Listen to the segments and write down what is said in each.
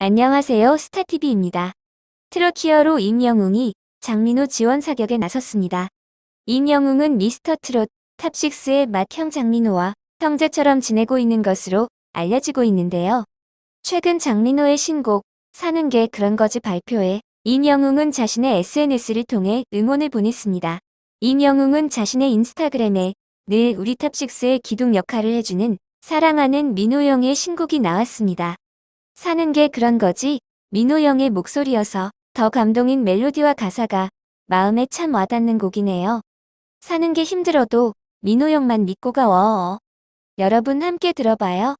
안녕하세요. 스타TV입니다. 트롯 히어로 임영웅이 장민호 지원 사격에 나섰습니다. 임영웅은 미스터 트롯 탑6의 맏형 장민호와 형제처럼 지내고 있는 것으로 알려지고 있는데요. 최근 장민호의 신곡 사는 게 그런 거지 발표에 임영웅은 자신의 SNS를 통해 응원을 보냈습니다. 임영웅은 자신의 인스타그램에 늘 우리 탑6의 기둥 역할을 해주는 사랑하는 민호 형의 신곡이 나왔습니다. 사는 게 그런 거지 민호 형의 목소리여서 더 감동인 멜로디와 가사가 마음에 참 와닿는 곡이네요. 사는 게 힘들어도 민호 형만 믿고 가워. 여러분 함께 들어봐요.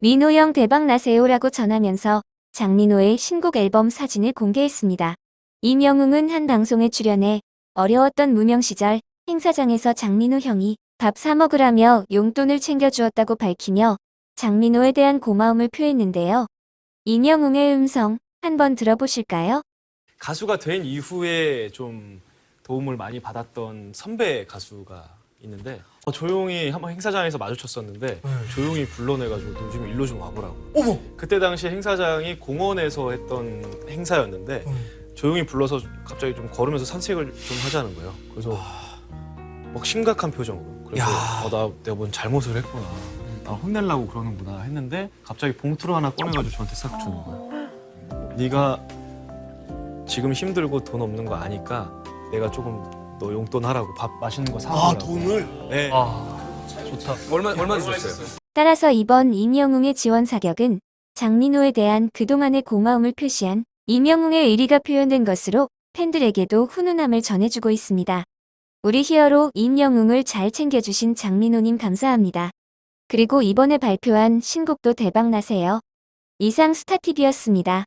민호 형 대박 나세요라고 전하면서 장민호의 신곡 앨범 사진을 공개했습니다. 임영웅은 한 방송에 출연해 어려웠던 무명 시절 행사장에서 장민호 형이 밥 사 먹으라며 용돈을 챙겨주었다고 밝히며 장민호에 대한 고마움을 표했는데요. 임영웅의 음성 한번 들어보실까요? 가수가 된 이후에 좀 도움을 많이 받았던 선배 가수가 있는데 어, 조용히 한번 행사장에서 마주쳤었는데 조용히 불러내가지고 너 좀 일로 좀 와보라고. 어머. 그때 당시 행사장이 공원에서 했던 행사였는데 조용히 불러서 갑자기 좀 걸으면서 산책을 좀 하자는 거예요. 그래서 막 심각한 표정으로. 그래서 야. 어, 나 내가 뭔 잘못을 했구나 나 혼내려고 그러는구나 했는데 갑자기 봉투를 하나 꺼내가지고 저한테 싹 주는 거예요 네가 지금 힘들고 돈 없는 거 아니까 내가 조금 너 용돈 하라고 밥 맛있는 거 사오라고. 아 돈을 네. 아, 좋다. 얼마 얼마 주셨어요? 따라서 이번 임영웅의 지원 사격은 장민호에 대한 그동안의 고마움을 표시한 임영웅의 의리가 표현된 것으로 팬들에게도 훈훈함을 전해주고 있습니다. 우리 히어로 임영웅을 잘 챙겨주신 장민호님 감사합니다. 그리고 이번에 발표한 신곡도 대박나세요. 이상 스타TV였습니다.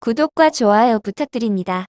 구독과 좋아요 부탁드립니다.